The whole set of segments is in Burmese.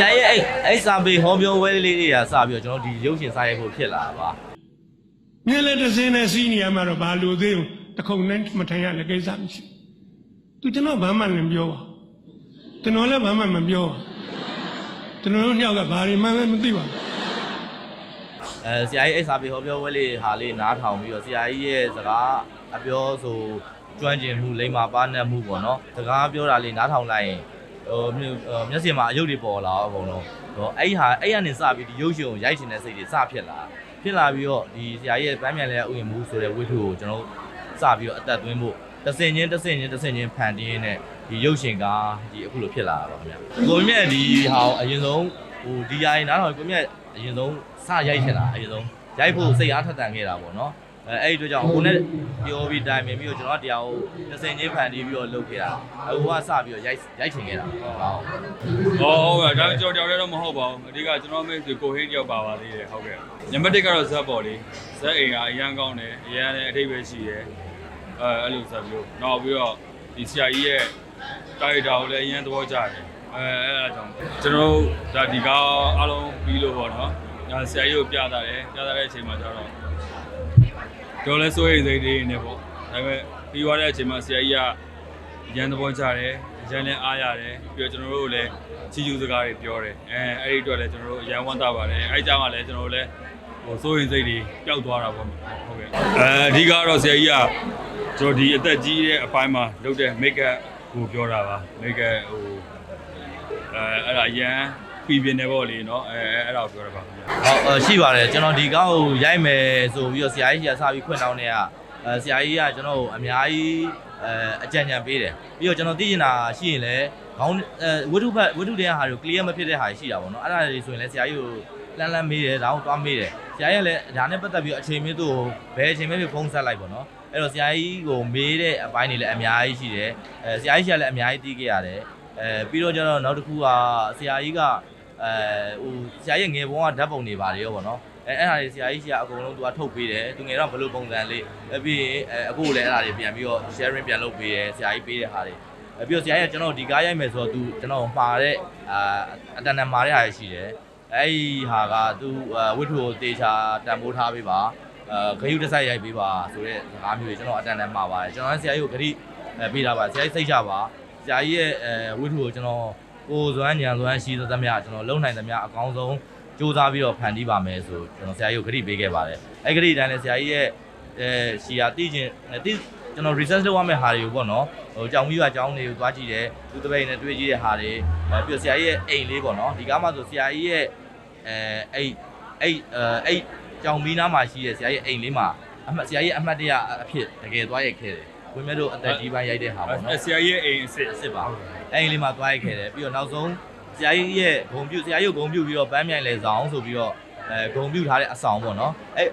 ဆရာရဲ့အဲ့အဲ့စာပေဟောပြောဝဲလေးတွေကစပြီးတော့ကျွန်တော်ဒီရုပ်ရှင်စာရိုက်ဖို့ဖြစ်လာတာပါမြက်လက်တစ်စင်းနဲ့စီးနေရမှာတော့ဘာလို့သေးဘူးတခုံနဲ့မထိုင်ရလည်းကိစ္စမရှိသူကျွန်တော်ဘာမှလည်းပြောပါကျွန်တော်လည်းဘာမှမပြောပါကျွန်တော်တို့ညောက်ကဘာတွေမှမသိပါဘူးအဲဆရာကြီးအဲ့စာပေဟောပြောဝဲလေးဟာလေးနားထောင်ပြီးတော့ဆရာကြီးရဲ့စကားအပြောဆိုကျွမ်းကျင်မှုလိမ္မာပါနတ်မှုပေါ့နော်စကားပြောတာလေးနားထောင်လိုက်ရင် ဟိုမျက်မျက်စင်မှာအယုတ်တွေပေါ်လာတော့ဘုံတော့ဟိုအဲ့ဟာအဲ့ကနေစပြီးဒီရုပ်ရှင်ကိုရိုက်ချင်တဲ့စိတ်တွေစဖြစ်လာဖြစ်လာပြီးတော့ဒီဆရာကြီးရဲ့ပန်းမြန်လဲဥယျာဉ်မှုဆိုတဲ့ဝိထုကိုကျွန်တော်စပြီးတော့အသက်သွင်းဖို့တစ်စင်ချင်းတစ်စင်ချင်းတစ်စင်ချင်းဖန်တင်းရင်းနဲ့ဒီရုပ်ရှင်ကဒီအခုလိုဖြစ်လာတာပါခင်ဗျကိုမြတ်ဒီဟာကိုအရင်ဆုံးဟိုဒီယာရင်နားထောင်ကိုမြတ်အရင်ဆုံးစရိုက်ချင်တာအရင်ဆုံးရိုက်ဖို့စိတ်အားထက်သန်ခဲ့တာပေါ့နော် အဲအဲ့ဒီအတွက်ကြောင့်ကိုနဲ့ပြောပြီးတိုင်ပင်ပြီးတော့ကျွန်တော်တရားကို20ချင်းဖန်တီးပြီးတော့လုပ်ခဲ့တာအခုကစပြီးတော့ရိုက်ရိုက်ချင်ခဲ့တာဟုတ်ဟောဟုတ်ကဲ့ဒါကြောင်ကြောင်လည်းတော့မဟုတ်ပါဘူးအဓိကကျွန်တော်မိတ်ဆွေကိုဟိန်းတယောက်ပါပါသေးတယ်ဟုတ်ကဲ့နံပါတ်1ကတော့ဇက်ပေါ်လေးဇက်အိမ်ကအရန်ကောင်းတယ်အရန်လည်းအထိပ္ပယ်ရှိတယ်အဲအဲ့လိုဇက်မျိုးနောက်ပြီးတော့ဒီဆရာကြီးရဲ့တာရီတာကိုလည်းအရန်သဘောကျတယ်အဲအဲ့ဒါကြောင့်ကျွန်တော်တို့ဒါဒီကားအားလုံးပြီးလို့ပေါ့နော်ဒါဆရာကြီးကိုပြတာတယ်ပြတာတဲ့အချိန်မှာကျတော့ကျွန် တော်လည်းစိုးရိမ်စိတ်တွေနေပေါ့ဒါပေမဲ့ပြီးသွားတဲ့အချိန်မှာဆရာကြီးကရန်သဘောကြတယ်ရန်လည်းအားရတယ်ပြီးတော့ကျွန်တော်တို့လည်းချီချူစကားတွေပြောတယ်အဲအဲ့ဒီအတွက်လည်းကျွန်တော်တို့ရန်ဝမ်းသာပါတယ်အဲ့ကြောင့်ကလည်းကျွန်တော်တို့လည်းဟိုစိုးရင်စိတ်တွေပျောက်သွားတာပေါ့ဟုတ်ကဲ့အဲအဓိကတော့ဆရာကြီးကကျွန်တော်ဒီအသက်ကြီးတဲ့အပိုင်းမှာလုပ်တဲ့ make up ကိုပြောတာပါ make up ဟိုအဲအဲ့ဒါရန် ပြည်ပြင်းနေပေါ့လေနော်အဲအဲ့ဒါကိုပြောတာပါခင်ဗျာဟုတ်ရှိပါတယ်ကျွန်တော်ဒီကောက်ကိုရိုက်မယ်ဆိုပြီးတော့ဆရာကြီးကစပြီးခွင့်တောင်းနေတာအဲဆရာကြီးကကျွန်တော်ကိုအများကြီးအဲအကြံဉာဏ်ပေးတယ်ပြီးတော့ကျွန်တော်သိချင်တာရှိရင်လည်းခေါင်းအဲဝိထုဖတ်ဝိထုတဲ့ဟာတွေကို clear မဖြစ်တဲ့ဟာရှိတာပေါ့နော်အဲ့ဒါတွေဆိုရင်လည်းဆရာကြီးကိုလန်းလန်းမေးတယ်ဒါကိုသွားမေးတယ်ဆရာကြီးကလည်းဒါနဲ့ပတ်သက်ပြီးအချိန်မင်းသူ့ကိုဘယ်အချိန်မင်းဖုန်းဆက်လိုက်ပေါ့နော်အဲ့တော့ဆရာကြီးကိုမေးတဲ့အပိုင်းတွေလည်းအများကြီးရှိတယ်အဲဆရာကြီးကလည်းအများကြီးသိခဲ့ရတယ် အဲပြီးတော့ကျတော့နောက်တစ်ခုကဆရာကြီးကအဲဟိုဆရာကြီးငယ်ဘုံကဓာတ်ပုံတွေပါတယ်ရောဗောနော်အဲအဲ့ဒါတွေဆရာကြီးကအကုန်လုံးသူကထုတ်ပေးတယ်သူငယ်တော့ဘယ်လိုပုံစံလေးအဲပြီးရင်အဲအခုလည်းအဲ့ဒါတွေပြန်ပြီးတော့ sharing ပြန်လုပ်ပေးတယ်ဆရာကြီးပေးတဲ့ဟာတွေအဲပြီးတော့ဆရာကြီးကကျွန်တော်ဒီကားရိုက်မယ်ဆိုတော့သူကျွန်တော်မှာတဲ့အာအတန်တန်မှာတဲ့ဟာတွေရှိတယ်အဲ့ဒီဟာကသူဝိထုကိုတေချာတန်ဖိုးထားပေးပါအဲဂယုတစ်ဆိုင်ရိုက်ပေးပါဆိုတဲ့စကားမျိုးတွေကျွန်တော်အတန်တန်မှာပါတယ်ကျွန်တော်လည်းဆရာကြီးကိုဂရိအဲပေးတာပါဆရာကြီးစိတ်ချပါ ဆရာကြီးရဲ့အဲဝိထုကိုကျွန်တော်ကိုယ်ဇွမ်းညံဇွမ်းရှိသမျှကျွန်တော်လုံနိုင်သမျှအကောင်းဆုံးစူးစမ်းပြီးတော့ဖန်တီးပါမယ်ဆိုကျွန်တော်ဆရာကြီးကိုခရီးပေးခဲ့ပါတယ်အဲ့ခရီးတိုင်းလည်းဆရာကြီးရဲ့အဲရှီယာတိကျင်တိကျွန်တော် research လုပ်ရမယ့်ဟာတွေကိုပေါ့နော်ဟိုကြောင်ပြီးပါကြောင်းတွေကိုသွားကြည့်တယ်သူတပည့်နဲ့တွေ့ကြည့်တဲ့ဟာတွေအဲပြီးတော့ဆရာကြီးရဲ့အိမ်လေးပေါ့နော်ဒီကားမှဆိုဆရာကြီးရဲ့အဲအဲ့အဲ့အဲ့ကြောင်ပြီးနားမှာရှိတဲ့ဆရာကြီးအိမ်လေးမှာအမှတ်ဆရာကြီးအမှတ်တရအဖြစ်တကယ်သွားရိုက်ခဲ့တယ် ဝင်းမြတ်တို့အသက်ကြီးပိုင်းရိုက်တဲ့ဟာပေါ့နော်အဲဆရာကြီးရဲ့အိမ်အစ်စ်အစ်စ်ပါအဲ့ဒီလေးမှာသွားရိုက်ခဲ့တယ်ပြီးတော့နောက်ဆုံးဆရာကြီးရဲ့ဂုံပြုတ်ဆရာကြီးကိုဂုံပြုတ်ပြီးတော့ပန်းမြိုင်လေဆောင်ဆိုပြီးတော့အဲဂုံပြုတ်ထားတဲ့အဆောင်ပေါ့နော်အဲ့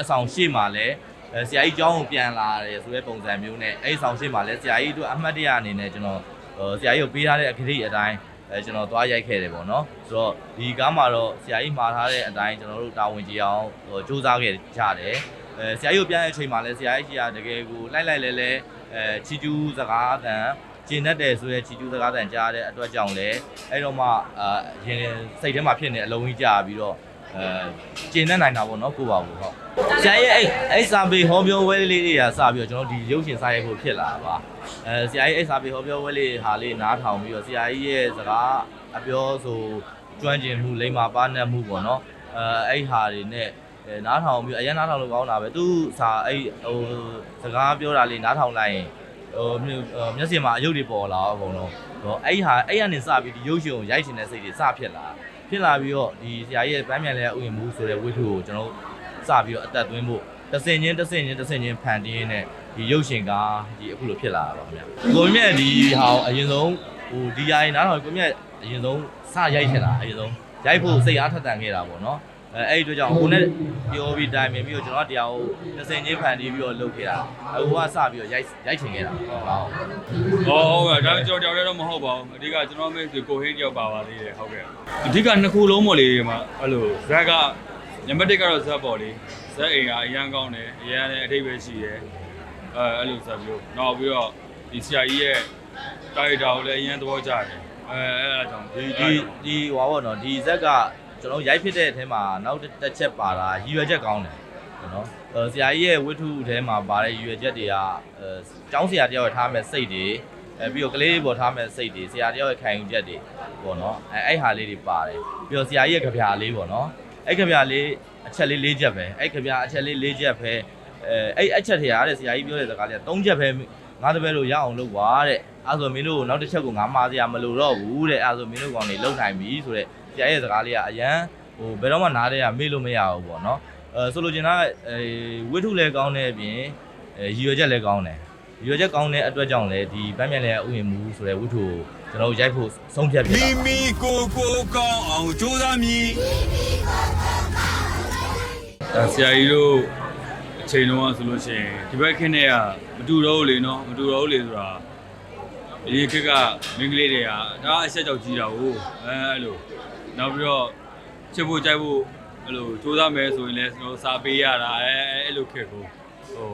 အဆောင်ရှေ့မှာလည်းအဲဆရာကြီးကျောင်းကိုပြန်လာတယ်ဆိုတဲ့ပုံစံမျိုးနဲ့အဲ့ဒီဆောင်ရှေ့မှာလည်းဆရာကြီးတို့အမှတ်တရအနေနဲ့ကျွန်တော်ဟိုဆရာကြီးကိုပေးထားတဲ့အခရီးအတိုင်းအဲကျွန်တော်သွားရိုက်ခဲ့တယ်ပေါ့နော်ဆိုတော့ဒီကားမှာတော့ဆရာကြီးမှာထားတဲ့အတိုင်းကျွန်တော်တို့တာဝန်ကြည့်အောင်ဟိုစူးစမ်းခဲ့ကြတယ် အဲဆရာကြီးကိုပြန်တဲ့အချိန်မှာလည်းဆရာကြီးကြီးကတကယ်ကိုလိုက်လိုက်လဲလဲအဲချီကျူးစကားတန်ကျင်တတ်တယ်ဆိုရဲချီကျူးစကားတန်ကြားတဲ့အတွက်ကြောင့်လည်းအဲ့တော့မှအာရင်စိတ်ထဲမှာဖြစ်နေအလုံးကြီးကြာပြီးတော့အဲကျင်တတ်နိုင်တာပေါ့နော်ကိုပါဘူးဟုတ်ဆရာရဲ့အဲ့အဲ့စာပေဟောပြောဝဲလေးတွေကစပြီးတော့ကျွန်တော်ဒီရုပ်ရှင်စာရိုက်ဖို့ဖြစ်လာတာပါအဲဆရာရဲ့အဲ့စာပေဟောပြောဝဲလေးဟာလေးနားထောင်ပြီးတော့ဆရာကြီးရဲ့စကားအပြောဆိုကျွမ်းကျင်မှုလိမ္မာပါနတ်မှုပေါ့နော်အဲအဲ့ဟာတွေနဲ့ အဲနားထောင်ပြီးအရင်နားထောင်လို့ကောင်းတာပဲသူစာအဲ့ဟိုစကားပြောတာလေးနားထောင်လိုက်ရင်ဟိုမျက်မျက်စင်မှာအယုတ်တွေပေါ်လာတော့အကုန်လုံးဟိုအဲ့ဟာအဲ့ကနေစပြီးဒီရုပ်ရှင်ကိုရိုက်ချင်တဲ့စိတ်တွေစဖြစ်လာဖြစ်လာပြီးတော့ဒီဆရာကြီးရဲ့ပန်းမြန်လဲဥယျာဉ်မှုဆိုတဲ့ဝိထုကိုကျွန်တော်စပြီးတော့အသက်သွင်းဖို့တစ်စင်ချင်းတစ်စင်ချင်းတစ်စင်ချင်းဖန်တင်းရင်းနဲ့ဒီရုပ်ရှင်ကဒီအခုလိုဖြစ်လာတာပါခင်ဗျကိုမြတ်ဒီဟာကိုအရင်ဆုံးဟိုဒီယာရင်နားတော့ကိုမြတ်အရင်ဆုံးစရိုက်ချင်တာအရင်ဆုံးရိုက်ဖို့စိတ်အားထက်သန်ခဲ့တာပေါ့နော် အဲအဲ့ဒီအတွက်ကြောင့်ကိုနဲ့ပြောပြီးတိုင်ပင်ပြီးတော့ကျွန်တော်တရားကို20ချင်းဖန်တီးပြီးတော့လုပ်ခဲ့တာအခုကစပြီးတော့ရိုက်ရိုက်ချင်ခဲ့တာဟုတ်ဟောဟုတ်ကဲ့ဒါကြောင်ကြောင်လည်းတော့မဟုတ်ပါဘူးအဓိကကျွန်တော်မိတ်ဆွေကိုဟိန်းတယောက်ပါပါသေးတယ်ဟုတ်ကဲ့အဓိကနှစ်ခုလုံးပေါ့လေဒီမှာအဲ့လိုဇက်ကနံပါတ်1ကတော့ဇက်ပေါ့လေဇက်အိမ်ကအရန်ကောင်းတယ်အရန်လည်းအထိပ္ပယ်ရှိတယ်အဲအဲ့လိုဇက်မျိုးနောက်ပြီးတော့ဒီဆရာကြီးရဲ့တာရီတာကိုလည်းအရန်သဘောကျတယ်အဲအဲအဲ့ဒါကြောင့်ဒီဒီဒီဟွာပေါ့နော်ဒီဇက်က ကျွန်တော်ရိုက်ဖြစ်တဲ့အထဲမှာနောက်တစ်ချက်ပါတာရည်ရွယ်ချက်ကောင်းတယ်နော်အဲဆရာကြီးရဲ့ဝိထုထဲမှာပါတဲ့ရည်ရွယ်ချက်တွေကအဲကျောင်းဆရာတယောက်ရဲ့ထားမဲ့စိတ်တွေအဲပြီးတော့ကလေးတွေပေါ်ထားမဲ့စိတ်တွေဆရာတယောက်ရဲ့ခံယူချက်တွေပေါ့နော်အဲအဲ့ဟာလေးတွေပါတယ်ပြီးတော့ဆရာကြီးရဲ့ကြပြလေးပေါ့နော်အဲ့ကြပြလေးအချက်လေး၄ချက်ပဲအဲ့ကြပြအချက်လေး၄ချက်ပဲအဲအဲ့အချက်ထဲရတဲ့ဆရာကြီးပြောတဲ့စကားလေးက၃ချက်ပဲငါတပည့်လို့ရအောင်လုပ်ပါတဲ့အဲဆိုမင်းတို့နောက်တစ်ချက်ကိုငါမှားစရာမလိုတော့ဘူးတဲ့အဲဆိုမင်းတို့ကောင်တွေလောက်နိုင်ပြီဆိုတဲ့ဆ ရာရဲ့စကားလေးကအရန်ဟိုဘယ်တော့မှနားတဲ့ကမေ့လို့မရဘူးပေါ့နော်အဲဆိုလိုချင်တာကအဲဝိထုလည်းကောင်းတဲ့အပြင်အဲရည်ရွယ်ချက်လည်းကောင်းတယ်ရည်ရွယ်ချက်ကောင်းတဲ့အတွက်ကြောင့်လည်းဒီပန်းမြန်လည်းဥယျာဉ်မှုဆိုတဲ့ဝိထုကိုကျွန်တော်တို့ရိုက်ဖို့ဆုံးဖြတ်ပြမိတာမိကိုယ်ကိုယ်ကောင်းအောင်ကြိုးစားမည်ဒါဆရာကြီးတို့အချိန်လုံးကဆိုလို့ရှိရင်ဒီဘက်ခင်းတဲ့ကမတူတော့ဘူးလေနော်မတူတော့ဘူးလေဆိုတာအရင်ခက်ကမင်းကလေးတွေကဒါအဆက်ကြောက်ကြီးတာကိုအဲအဲ့လို နောက်ပြီးတော့ချစ်ဖို့ကြိုက်ဖို့အဲ့လိုစူးစမ်းမယ်ဆိုရင်လည်းကျွန်တော်စာပေးရတာအဲအဲ့လိုခက်ကိုဟို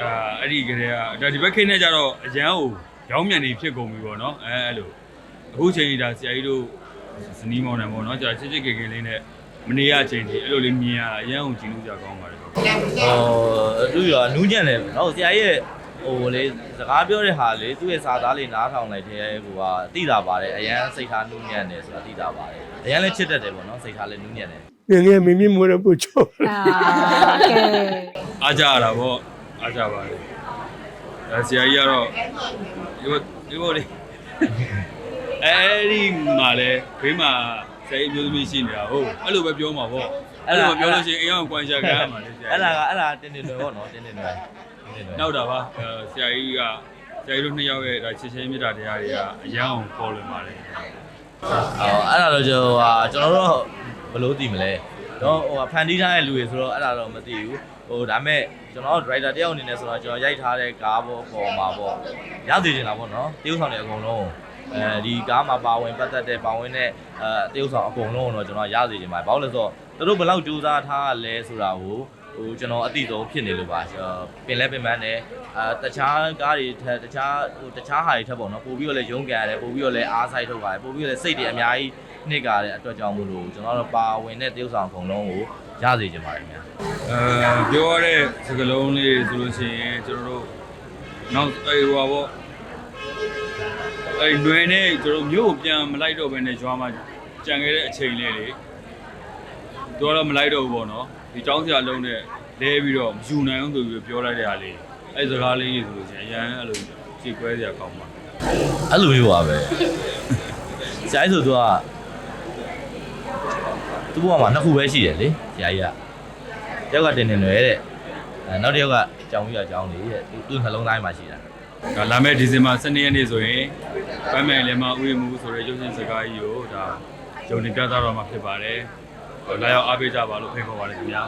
အာအဲ့ဒီကလေးကဒါဒီဘက်ခင်းတဲ့ကြတော့အရန်ကိုရောင်းမြန်နေဖြစ်ကုန်ပြီပေါ့နော်အဲအဲ့လိုအခုချိန်ကြီးဒါဆရာကြီးတို့ဇနီးမောင်နှံပေါ့နော်ကြာချစ်ချစ်ကေကေလေးနဲ့မနေရချိန်ကြီးအဲ့လိုလေးမြင်ရအရန်ကိုကြည့်လို့ကြကောင်းပါတယ်ဟိုသူရောနူးညံ့တယ်နော်ဆရာရဲ့ ဟိုလေစကားပြောတဲ့ဟာလေသူ့ရဲ့စာသားလေးနားထောင်လိုက်တဲ့ဟိုကတိတာပါတယ်အရန်စိတ်ထားနူးညံ့တယ်ဆိုတာတိတာပါတယ်အရန်လည်းချစ်တတ်တယ်ပေါ့နော်စိတ်ထားလည်းနူးညံ့တယ်ငယ်ငယ်မိမိမိုးရပူချိုးအာကဲအားကြရတာပေါ့အားကြပါတယ်အဲဆရာကြီးကတော့ဒီဘဒီဘလေးအဲဒီမှာလဲဘေးမှာဆရာကြီးအမျိုးသမီးရှိနေတာဟုတ်အဲ့လိုပဲပြောမှာပေါ့အဲ့လိုပြောလို့ရှိရင်အိမ်အောင်ကွန်ရှာခံရမှာလေဆရာအဲ့ကြီးဒါကအဲ့ဒါတင်းတင်းလွယ်ပေါ့နော်တင်းတင်းလွယ်တင်းတင်းလွယ် နောက်တာပါအဲဆရာကြီးကဆရာကြီးတို့နှစ်ယောက်ရဲ့ဒါချစ်ချင်းမြတ်တာတရားတွေကအရန်အောင်ပေါ်လွင်ပါတယ်အော်အဲ့ဒါတော့ကျွန်တော်ဟာကျွန်တော်တို့ဘယ်လိုသိမလဲတော့ဟိုဖန်တီးထားတဲ့လူတွေဆိုတော့အဲ့ဒါတော့မသိဘူးဟိုဒါပေမဲ့ကျွန်တော် driver တယောက်အနေနဲ့ဆိုတော့ကျွန်တော်ရိုက်ထားတဲ့ကားပေါ်ပေါ်မှာပေါ့ရသိချင်တာပေါ့နော်တရုပ်ဆောင်တွေအကုန်လုံးအဲဒီကားမှာပါဝင်ပတ်သက်တဲ့ပါဝင်တဲ့အဲတရုပ်ဆောင်အကုန်လုံးကိုတော့ကျွန်တော်ရသိချင်ပါတယ်ဘာလို့လဲဆိုတော့သူတို့ဘယ်လောက်ကြိုးစားထားလဲဆိုတာကို ဟိုကျွန်တော်အတိဆုံးဖြစ်နေလို့ပါပင်လဲပင်ပန်းတယ်အဲတခြားကားတွေထက်တခြားဟိုတခြားဟာတွေထက်ပေါ့နော်ပို့ပြီးတော့လဲရုန်းကန်ရတယ်ပို့ပြီးတော့လဲအားဆိုင်ထုတ်ပါတယ်ပို့ပြီးတော့လဲစိတ်တွေအများကြီးနှစ်ကားတဲ့အတွက်ကြောင့်မို့လို့ကျွန်တော်တို့ပါဝင်တဲ့တရုပ်ဆောင်အကုန်လုံးကိုရစေချင်ပါတယ်ခင်ဗျာအဲပြောရတဲ့စကားလုံးလေးဆိုလို့ရှိရင်ကျွန်တော်တို့နောက်အဲဟိုပါပေါ့အဲຫນွယ်နဲ့ကျွန်တော်မြို့ကိုပြန်မလိုက်တော့ဘဲနဲ့ရွာမှာကြံခဲ့တဲ့အချိန်လေးလေ သူကတော့မလိုက်တော့ဘူးပေါ့နော်ဒီចောင်းစရာလုံးနဲ့လဲပြီးတော့မယူနိုင်အောင်ဆိုပြီးပြောလိုက်တဲ့ဟာလေးအဲစကားလေးကြီးဆိုလို့ရှိရင်အရန်အဲ့လိုကြည်ကွဲစရာကောင်းပါအဲ့လိုမျိုးပါပဲဆရာကြီးဆိုသူကသူ့ဘဝမှာနှစ်ခုပဲရှိတယ်လေဆရာကြီးကတယောက်ကတင်တင်လွယ်တဲ့အဲနောက်တစ်ယောက်ကကြောင်ကြီးကကြောင်လေးတဲ့သူသူ့နှလုံးသားထဲမှာရှိတာဒါလာမယ့်ဒီဇင်ဘာ12ရက်နေ့ဆိုရင်ပန်းမယ်လည်းမဥယျာဉ်မှုဆိုတဲ့ရုပ်ရှင်စကားကြီးကိုဒါဂျုံတင်ပြသတော့မှာဖြစ်ပါတယ်ဟို လာရောက်အားပေးကြပါလို့ဖိတ်ခေါ်ပါတယ်ခင်ဗျာ